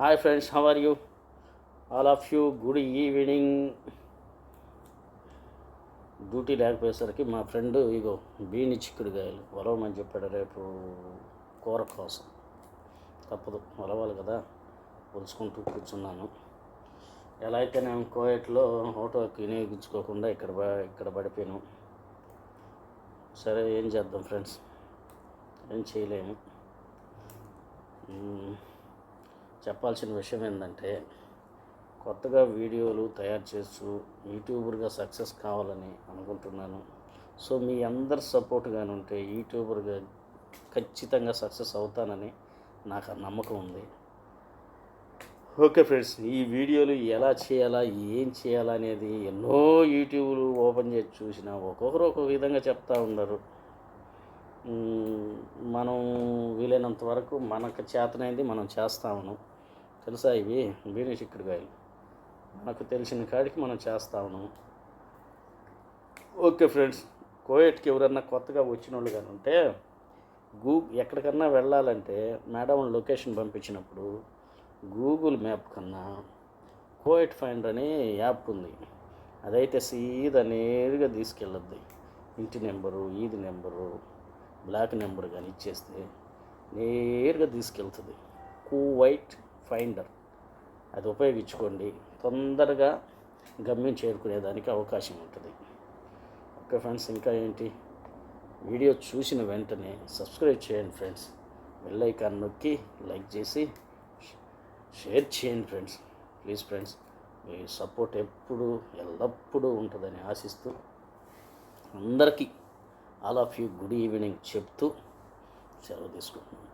Hi friends how are you all of you good evening duty లేకపోయేసరికి మా friend ఇగో బీని చిక్కుడుగాయలు వలవమని చెప్పాడు రేపు కూర కోసం. తప్పదు వలవాలి కదా పొలుచుకుంటూ కూర్చున్నాను. ఎలా అయితే నేను కోయట్లో ఆటోకి వినియోగించుకోకుండా ఇక్కడ ఇక్కడ పడిపోయాను. సరే ఏం చేద్దాం ఫ్రెండ్స్ ఏం చేయలేము. చెప్పాల్సిన విషయం ఏంటంటే కొత్తగా వీడియోలు తయారు చేస్తూ యూట్యూబర్గా సక్సెస్ కావాలని అనుకుంటున్నాను. సో మీ అందరి సపోర్ట్ కానీ ఉంటే యూట్యూబర్గా ఖచ్చితంగా సక్సెస్ అవుతానని నాకు ఆ నమ్మకం ఉంది. ఓకే ఫ్రెండ్స్ ఈ వీడియోలు ఎలా చేయాలా ఏం చేయాలా అనేది ఎన్నో యూట్యూబ్లు ఓపెన్ చేసి చూసినా ఒక్కొక్కరు ఒక్కొక్క విధంగా చెప్తా ఉన్నారు మనం వీలైనంత వరకు మనకు చేతనైంది మనం చేస్తా ఉన్నాం. తెలుసా ఇవి? బీని చిక్కుడుకాయలు మనకు తెలిసిన కాడికి మనం చేస్తా ఉన్నాము ఓకే ఫ్రెండ్స్ కోయట్కి ఎవరన్నా కొత్తగా వచ్చిన వాళ్ళు కానీ ఉంటే గూ ఎక్కడికన్నా వెళ్ళాలంటే మేడం లొకేషన్ పంపించినప్పుడు గూగుల్ మ్యాప్ కన్నా కోయట్ ఫైండర్ అనే యాప్ ఉంది. అదైతే సీదా నేరుగా తీసుకెళ్ళద్ది. ఇంటి నెంబరు ఈది నెంబరు బ్లాక్ నెంబర్ కానీ ఇచ్చేస్తే నేరుగా తీసుకెళ్తుంది. Kuwait finder. అది ఉపయోగించుకోండి. తొందరగా గమ్యం చేరుకునేదానికి అవకాశం ఉంటుంది. ఓకే ఫ్రెండ్స్ ఇంకా ఏంటి? వీడియో చూసిన వెంటనే సబ్స్క్రైబ్ చేయండి ఫ్రెండ్స్. బెల్ ఐకాన్ నొక్కి లైక్ చేసి షేర్ చేయండి ఫ్రెండ్స్. ప్లీజ్ ఫ్రెండ్స్ మీ సపోర్ట్ ఎప్పుడు ఎల్లప్పుడూ ఉంటుందని ఆశిస్తూ అందరికీ all of you good evening చెప్తూ సెలవు తీసుకుంటున్నాను.